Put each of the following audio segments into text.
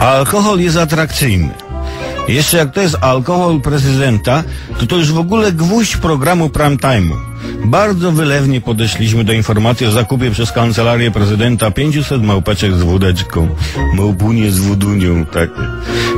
Alkohol jest atrakcyjny. Jeszcze jak to jest alkohol prezydenta, to to już w ogóle gwóźdź programu prime time'u. Bardzo wylewnie podeszliśmy do informacji o zakupie przez kancelarię prezydenta 500 małpeczek z wódeczką. Małpunie z wódunią, takie.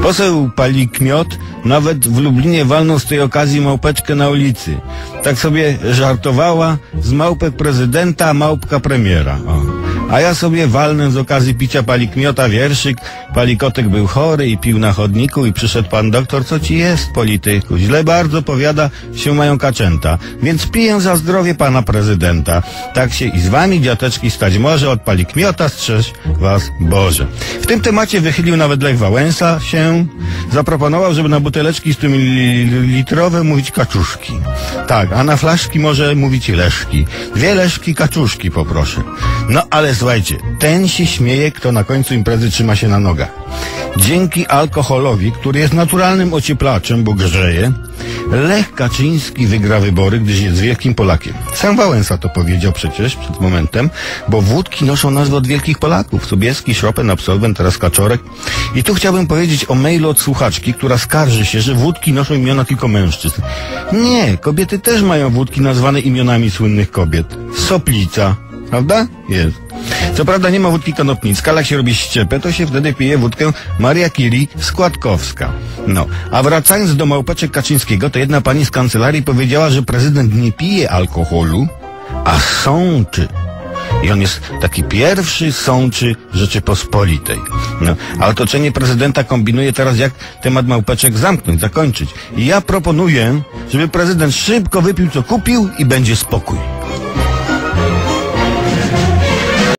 Poseł pali kmiot, nawet w Lublinie walnął z tej okazji małpeczkę na ulicy. Tak sobie żartowała z małpek prezydenta, małpka premiera. O. A ja sobie walnę z okazji picia palikmiota wierszyk. Palikotek był chory i pił na chodniku i przyszedł pan doktor, co ci jest, polityku? Źle bardzo powiada się mają kaczęta, więc piję za zdrowie pana prezydenta. Tak się i z wami, dziateczki, stać może, od palikmiota strzeż was Boże. W tym temacie wychylił nawet Lech Wałęsa się, zaproponował, żeby na buteleczki 100 litrowe mówić kaczuszki. Tak, a na flaszki może mówić leszki. Dwie leszki kaczuszki poproszę. No ale słuchajcie, ten się śmieje, kto na końcu imprezy trzyma się na nogach. Dzięki alkoholowi, który jest naturalnym ocieplaczem, bo grzeje, Lech Kaczyński wygra wybory, gdyż jest wielkim Polakiem. Sam Wałęsa to powiedział przecież przed momentem, bo wódki noszą nazwę od wielkich Polaków. Sobieski, Chopin, Absolwent, teraz Kaczorek. I tu chciałbym powiedzieć o mailu od słuchaczki, która skarży się, że wódki noszą imiona tylko mężczyzn. Nie, kobiety też mają wódki nazwane imionami słynnych kobiet. Soplica, prawda? Jest. Co prawda nie ma wódki konopnicka, ale jak się robi ściepę, to się wtedy pije wódkę Maria Curie Składkowska. No, a wracając do małpeczek Kaczyńskiego, to jedna pani z kancelarii powiedziała, że prezydent nie pije alkoholu, a sączy. I on jest taki pierwszy sączy Rzeczypospolitej. No, a otoczenie prezydenta kombinuje teraz, jak temat małpeczek zamknąć, zakończyć. I ja proponuję, żeby prezydent szybko wypił, co kupił i będzie spokój.